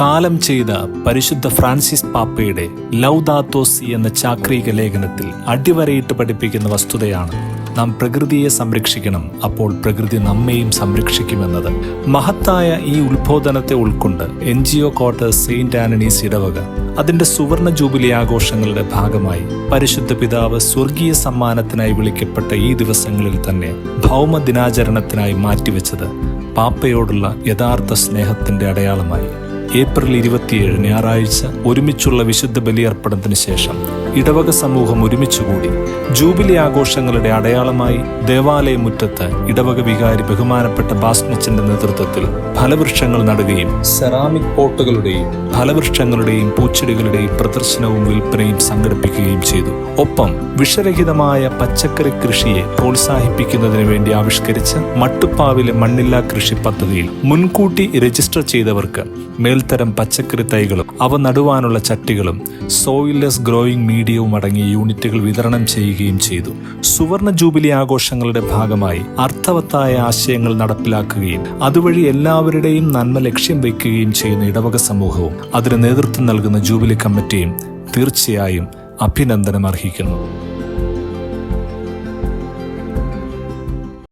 കാലം ചെയ്ത പരിശുദ്ധ ഫ്രാൻസിസ് പാപ്പയുടെ ലൗദാത്തോസി എന്ന ചാക്രിക ലേഖനത്തിൽ അടിവരയിട്ട് പഠിപ്പിക്കുന്ന വസ്തുതയാണ് നാം പ്രകൃതിയെ സംരക്ഷിക്കണം അപ്പോൾ പ്രകൃതി നമ്മെയും സംരക്ഷിക്കുമെന്നത്. മഹത്തായ ഈ ഉത്ബോധനത്തെ ഉൾക്കൊണ്ട് N G O quarters saint Antony's ഇടവക അതിന്റെ സുവർണ ജൂബിലി ആഘോഷങ്ങളുടെ ഭാഗമായി പരിശുദ്ധ പിതാവ് സ്വർഗീയ സമ്മാനത്തിനായി വിളിക്കപ്പെട്ട ഈ ദിവസങ്ങളിൽ തന്നെ ഭൗമ ദിനാചരണത്തിനായി മാറ്റിവെച്ചത് പാപ്പയോടുള്ള യഥാർത്ഥ സ്നേഹത്തിന്റെ അടയാളമായി. ഏപ്രിൽ ഇരുപത്തിയേഴ് ഞായറാഴ്ച ഒരുമിച്ചുള്ള വിശുദ്ധ ബലിയർപ്പണത്തിന് ശേഷം ഇടവക സമൂഹം ഒരുമിച്ചുകൂടി ജൂബിലി ആഘോഷങ്ങളുടെ അടയാളമായി ദേവാലയമുറ്റത്ത് ഇടവക വികാരി ബഹുമാനപ്പെട്ട ബാസ്നച്ചന്റെ നേതൃത്വത്തിൽ ഫലവൃക്ഷങ്ങൾ നടുകയും സെറാമിക് പോട്ടുകളുടെയും ഫലവൃക്ഷങ്ങളുടെയും പൂച്ചെടികളുടെയും പ്രദർശനവും വിൽപ്പനയും സംഘടിപ്പിക്കുകയും ചെയ്തു. ഒപ്പം വിഷരഹിതമായ പച്ചക്കറി കൃഷിയെ പ്രോത്സാഹിപ്പിക്കുന്നതിന് വേണ്ടി ആവിഷ്കരിച്ച മട്ടുപ്പാവിലെ മണ്ണില്ലാ കൃഷി പദ്ധതിയിൽ മുൻകൂട്ടി രജിസ്റ്റർ ചെയ്തവർക്ക് മേൽത്തരം പച്ചക്കറി തൈകളും അവ നടുവാനുള്ള ചട്ടികളും സോയിൽലെസ് ഗ്രോയിങ് മീഡിയവും അടങ്ങിയ യൂണിറ്റുകൾ വിതരണം ചെയ്യുകയും ചെയ്തു. സുവർണ ജൂബിലി ആഘോഷങ്ങളുടെ ഭാഗമായി അർത്ഥവത്തായ ആശയങ്ങൾ നടപ്പിലാക്കുകയും അതുവഴി എല്ലാവരുടെയും നന്മ ലക്ഷ്യം വയ്ക്കുകയും ചെയ്യുന്ന ഇടവക സമൂഹവും അതിന് നേതൃത്വം നൽകുന്ന ജൂബിലി കമ്മിറ്റിയും തീർച്ചയായും അഭിനന്ദനം അർഹിക്കുന്നു.